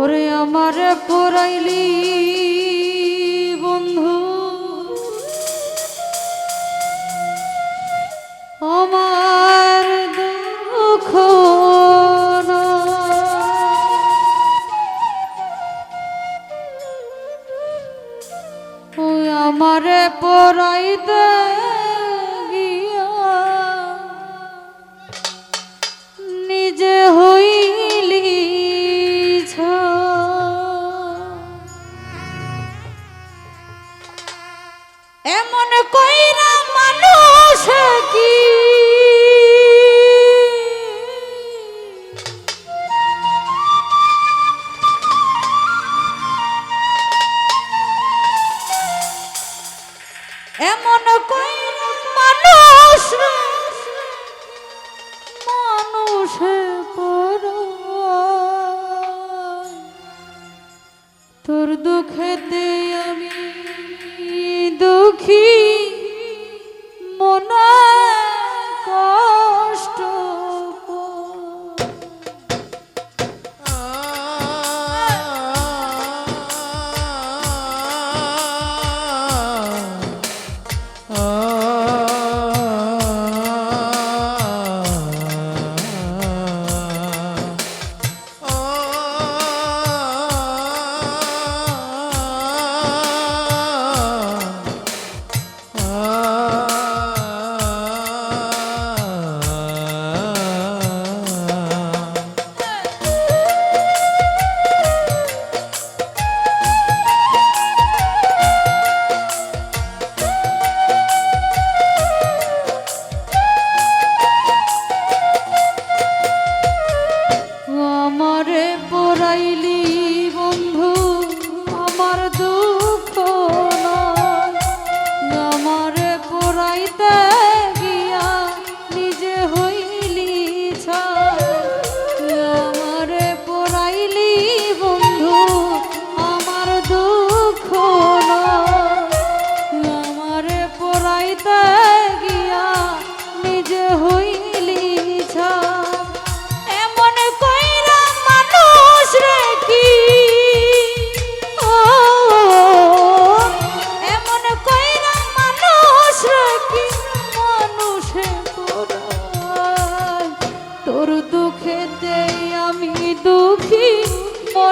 ওরে আমার পড়াইলি বন্ধু। আমার দুঃখ আমার পড়াইতে সে তোর দুঃখে দিয়ে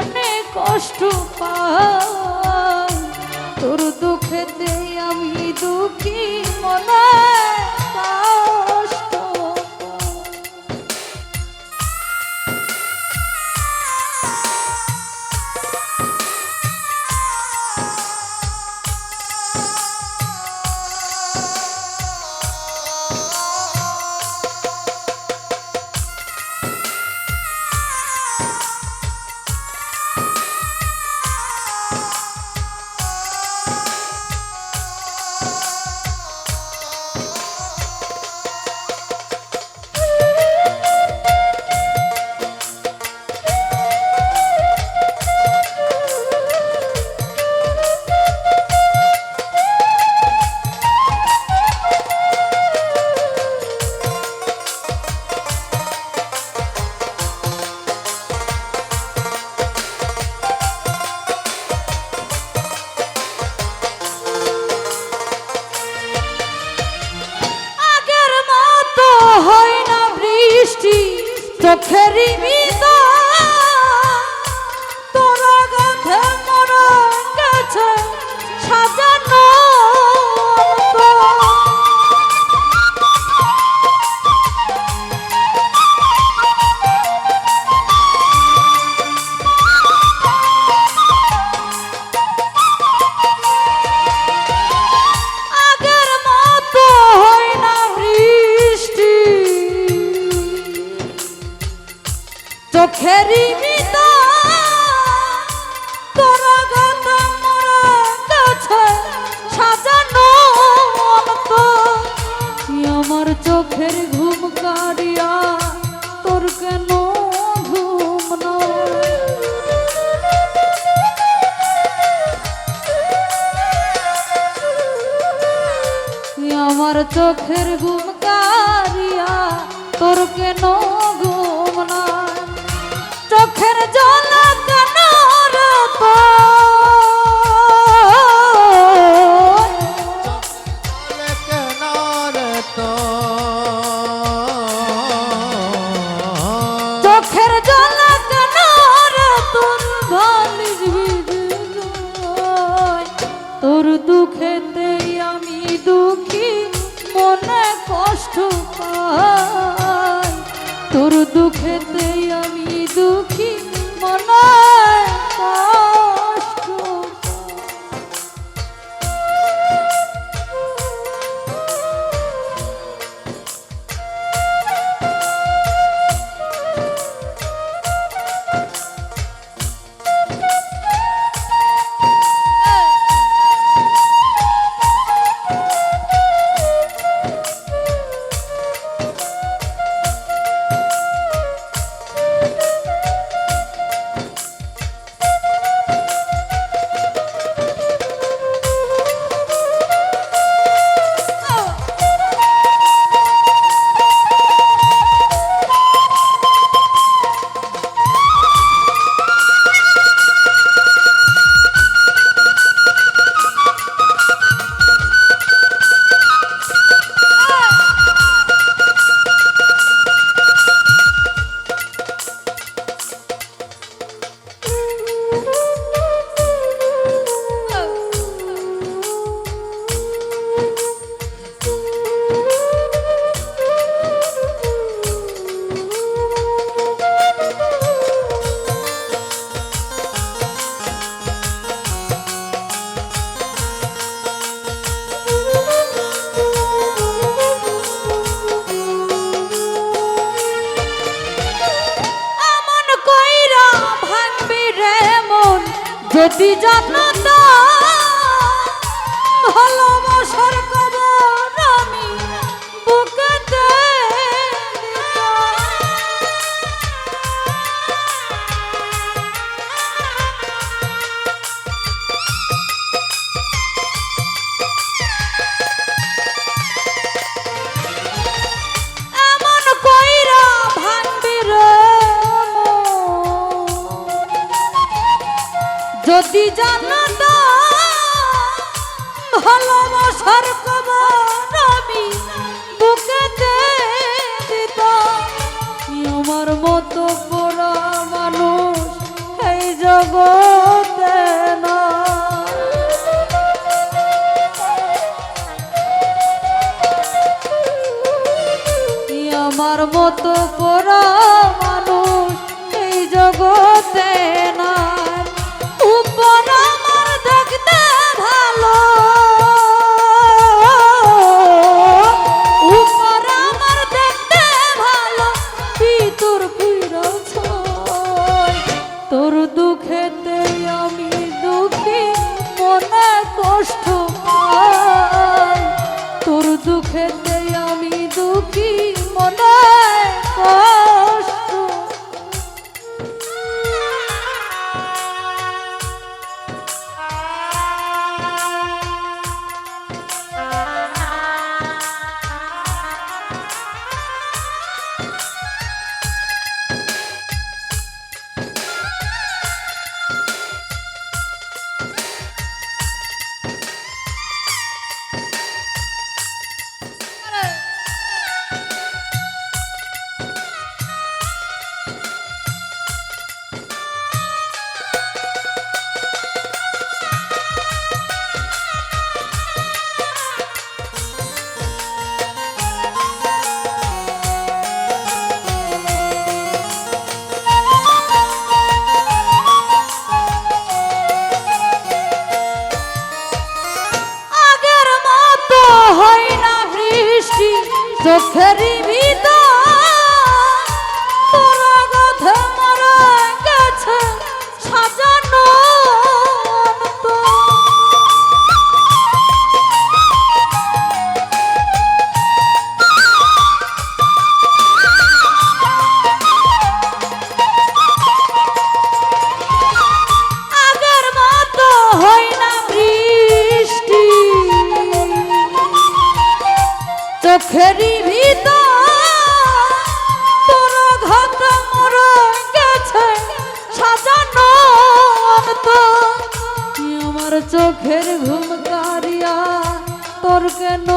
মনে কষ্ট পায় তোর দুঃখেতে আমি দুঃখী মনে অতি যত্ন জানতা। আমার মতো পোড়া মানুষ এই জগতে না মতো পোড়া দুঃখে কেন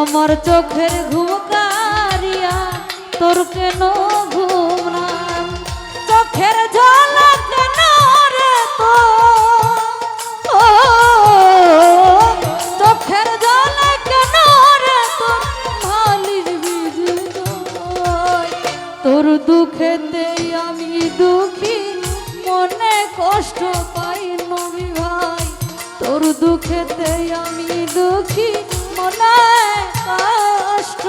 আমার চোখের ঘুম কারিয়া তোর কেন তোর দুঃখেতে আমি দুঃখী, মনে কষ্ট পাই নবী ভাই। তোর দুঃখেতে আমি দুঃখী, মনে কষ্ট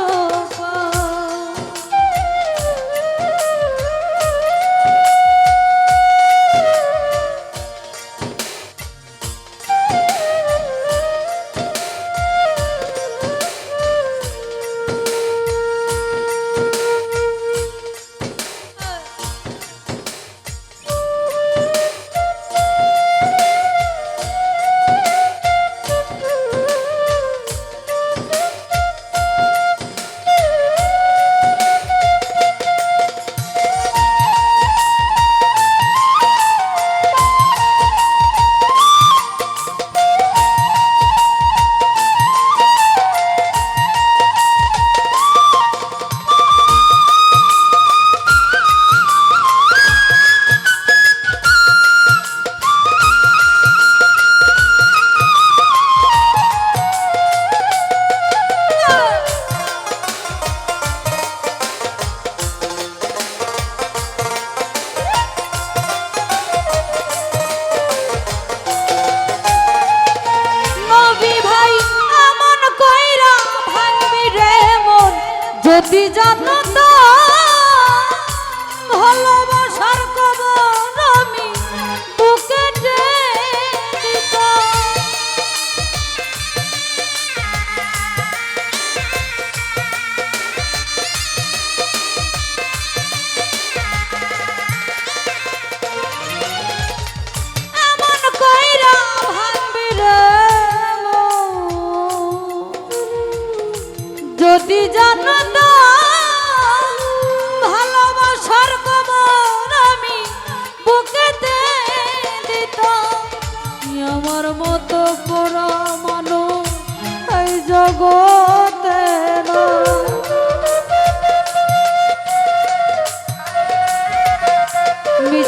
जाता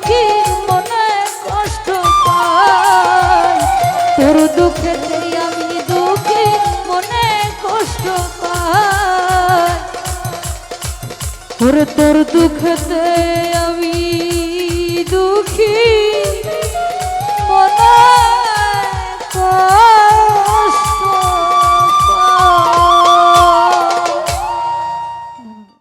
que